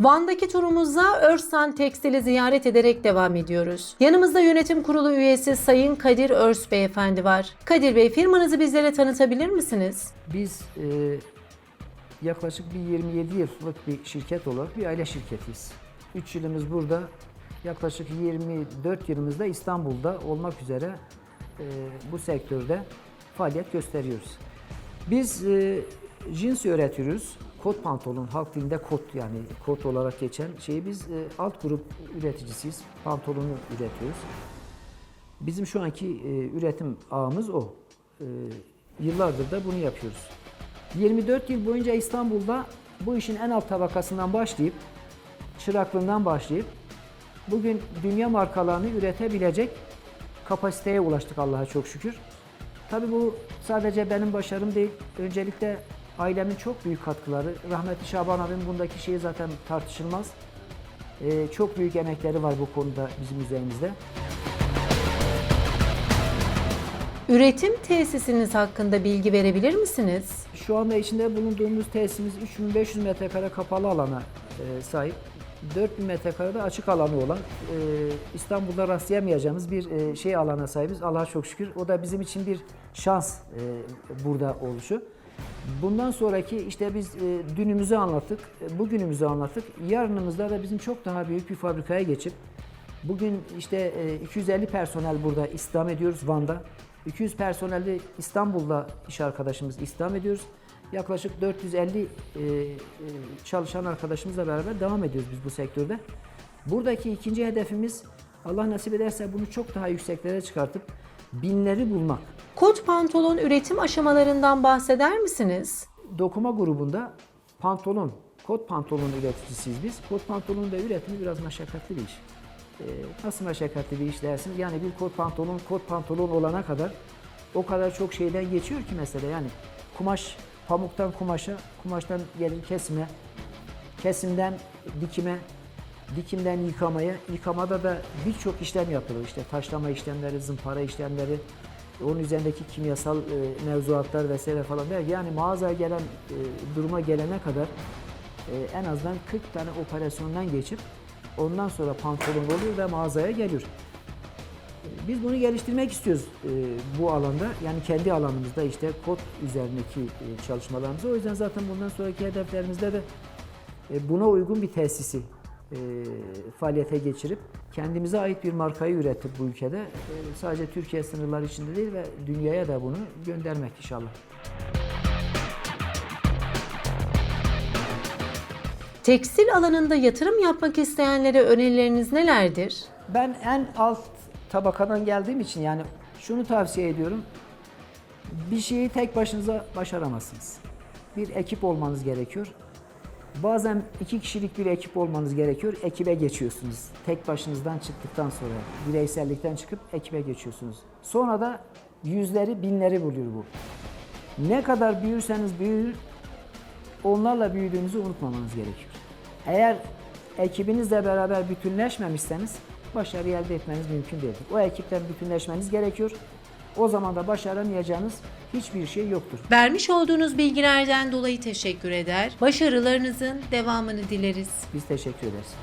Van'daki turumuzda Örsan Tekstil'i ziyaret ederek devam ediyoruz. Yanımızda yönetim kurulu üyesi Sayın Kadir Örs Beyefendi var. Kadir Bey firmanızı bizlere tanıtabilir misiniz? Biz e, yaklaşık bir 27 yıllık bir şirket olarak bir aile şirketiyiz. 3 yılımız burada, yaklaşık 24 yılımızda İstanbul'da olmak üzere e, bu sektörde faaliyet gösteriyoruz. Biz e, jeans üretiyoruz. Kot pantolon, halk dilinde kot yani kot olarak geçen şeyi biz e, alt grup üreticisiyiz. Pantolonu üretiyoruz. Bizim şu anki e, üretim ağımız o. E, yıllardır da bunu yapıyoruz. 24 yıl boyunca İstanbul'da bu işin en alt tabakasından başlayıp, çıraklığından başlayıp, bugün dünya markalarını üretebilecek kapasiteye ulaştık Allah'a çok şükür. Tabii bu sadece benim başarım değil, öncelikle ailemin çok büyük katkıları. Rahmetli Şaban abim bundaki şey zaten tartışılmaz. E, çok büyük emekleri var bu konuda bizim üzerimizde. Üretim tesisiniz hakkında bilgi verebilir misiniz? Şu anda içinde bulunduğumuz tesisimiz 3500 metrekare kapalı alana e, sahip. 4000 metrekarede açık alanı olan, e, İstanbul'da rastlayamayacağımız bir e, şey alana sahibiz. Allah'a çok şükür. O da bizim için bir şans e, burada oluşu. Bundan sonraki işte biz e, dünümüzü anlattık, e, bugünümüzü anlattık. Yarınımızda da bizim çok daha büyük bir fabrikaya geçip bugün işte e, 250 personel burada istihdam ediyoruz Van'da. 200 personelde İstanbul'da iş arkadaşımız istihdam ediyoruz. Yaklaşık 450 e, e, çalışan arkadaşımızla beraber devam ediyoruz biz bu sektörde. Buradaki ikinci hedefimiz Allah nasip ederse bunu çok daha yükseklere çıkartıp binleri bulmak. Kot pantolon üretim aşamalarından bahseder misiniz? Dokuma grubunda pantolon, kot pantolon üreticisiyiz biz. Kot pantolonun da üretimi biraz meşakkatli bir iş. Ee, nasıl meşakkatli bir iş dersiniz? Yani bir kot pantolon, kot pantolon olana kadar o kadar çok şeyden geçiyor ki mesela yani kumaş, pamuktan kumaşa, kumaştan gelir kesime, kesimden dikime, dikimden yıkamaya, yıkamada da birçok işlem yapılır. İşte taşlama işlemleri, zımpara işlemleri, onun üzerindeki kimyasal e, mevzuatlar vesaire falan der. Yani mağazaya gelen e, duruma gelene kadar e, en azından 40 tane operasyondan geçip ondan sonra pantolon oluyor ve mağazaya geliyor. Biz bunu geliştirmek istiyoruz e, bu alanda. Yani kendi alanımızda işte kod üzerindeki çalışmalarımızı. O yüzden zaten bundan sonraki hedeflerimizde de buna uygun bir tesisi e, faaliyete geçirip kendimize ait bir markayı üretip bu ülkede e, sadece Türkiye sınırları içinde değil ve dünyaya da bunu göndermek inşallah. Tekstil alanında yatırım yapmak isteyenlere önerileriniz nelerdir? Ben en alt tabakadan geldiğim için yani şunu tavsiye ediyorum. Bir şeyi tek başınıza başaramazsınız. Bir ekip olmanız gerekiyor. Bazen iki kişilik bir ekip olmanız gerekiyor. Ekibe geçiyorsunuz. Tek başınızdan çıktıktan sonra bireysellikten çıkıp ekibe geçiyorsunuz. Sonra da yüzleri, binleri buluyor bu. Ne kadar büyürseniz büyür, onlarla büyüdüğünüzü unutmamanız gerekiyor. Eğer ekibinizle beraber bütünleşmemişseniz başarı elde etmeniz mümkün değildir. O ekiple bütünleşmeniz gerekiyor. O zaman da başaramayacağınız hiçbir şey yoktur. Vermiş olduğunuz bilgilerden dolayı teşekkür eder. Başarılarınızın devamını dileriz. Biz teşekkür ederiz.